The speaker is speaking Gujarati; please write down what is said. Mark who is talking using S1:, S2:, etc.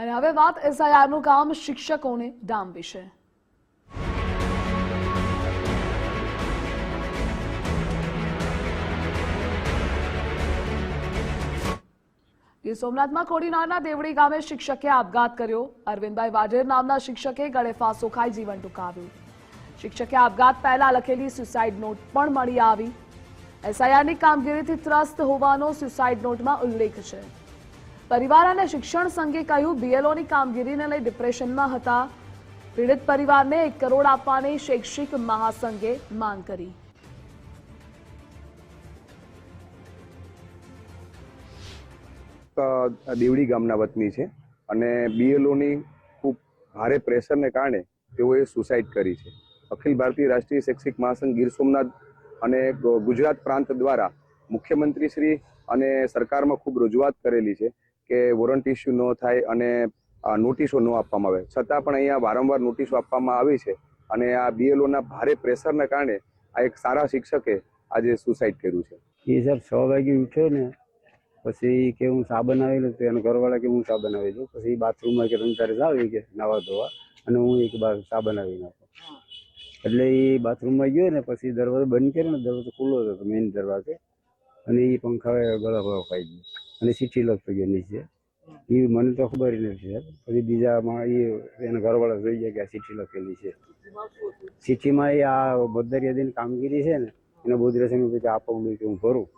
S1: અને હવે વાત એસઆઈઆરનું કામ શિક્ષકોને ડામ વિશે. ગીર સોમનાથમાં કોડીનારના દેવડી ગામે શિક્ષકે આપઘાત કર્યો. અરવિંદભાઈ વાઢેર નામના શિક્ષકે ગળે ફાંસો ખાઈ જીવન ટૂંકાવ્યું. શિક્ષકે આપઘાત પહેલા લખેલી સુસાઇડ નોટ પણ મળી આવી. એસઆઈઆરની કામગીરીથી ત્રસ્ત હોવાનો સુસાઇડ નોટમાં ઉલ્લેખ છે. પરિવાર અને શિક્ષણ સંઘે કહ્યું બીએલઓની કામગીરીને લઈ ડિપ્રેશનમાં હતા. પીડિત પરિવારને એક કરોડ આપવાની શૈક્ષિક મહાસંઘે માંગ કરી.
S2: દેવડી ગામના વતની છે અને બીએલઓની ખૂબ ભારે પ્રેશરને કારણે તેઓએ સુસાઇડ કરી છે. અખિલ ભારતીય રાષ્ટ્રીય શૈક્ષિક મહાસંઘ ગીર સોમનાથ અને ગુજરાત પ્રાંત દ્વારા મુખ્યમંત્રી શ્રી અને સરકારમાં ખૂબ રજૂઆત કરેલી છે કે વોરંટ ઇસ્યુ ન થાય અને નોટિસો ન આપવામાં આવે. છતાં પણ અહીંયા વારંવાર નોટિસો આપવામાં આવી છે અને આ બીએલઓના ભારે પ્રેશરને કારણે આ એક સારા શિક્ષકે આજે સુસાઇડ કર્યું છે.
S3: એ સર છ વાગે ઉઠ્યો ને, પછી કે હું ચા બનાવી લઉં તો એના ઘરવાળા કે હું ચા બનાવી દઉં પછી બાથરૂમમાં કે તમે તારે જાવ કે નાવા ધોવા અને હું એક બાર ચા બનાવી નાખું એટલે એ બાથરૂમમાં ગયો ને, પછી દરવાજો બંધ કર્યો ને, દરવાજો ખુલ્લો હતો મેઇન દરવાજો. અને એ પંખાએ ગળા ભાવ ખાઈ ગયો. અને ચીઠી લખતો ગયો નીચે. એ મને તો ખબર નથી સાહેબ. પછી બીજામાં એ એના ઘરવાળા જોઈ ગયા કે આ ચીઠી લખેલી છે. ચીઠીમાં એ આ બદરિયાદીની કામગીરી છે ને, એને બોધરા સમય પછી આપવું કે હું ભરું.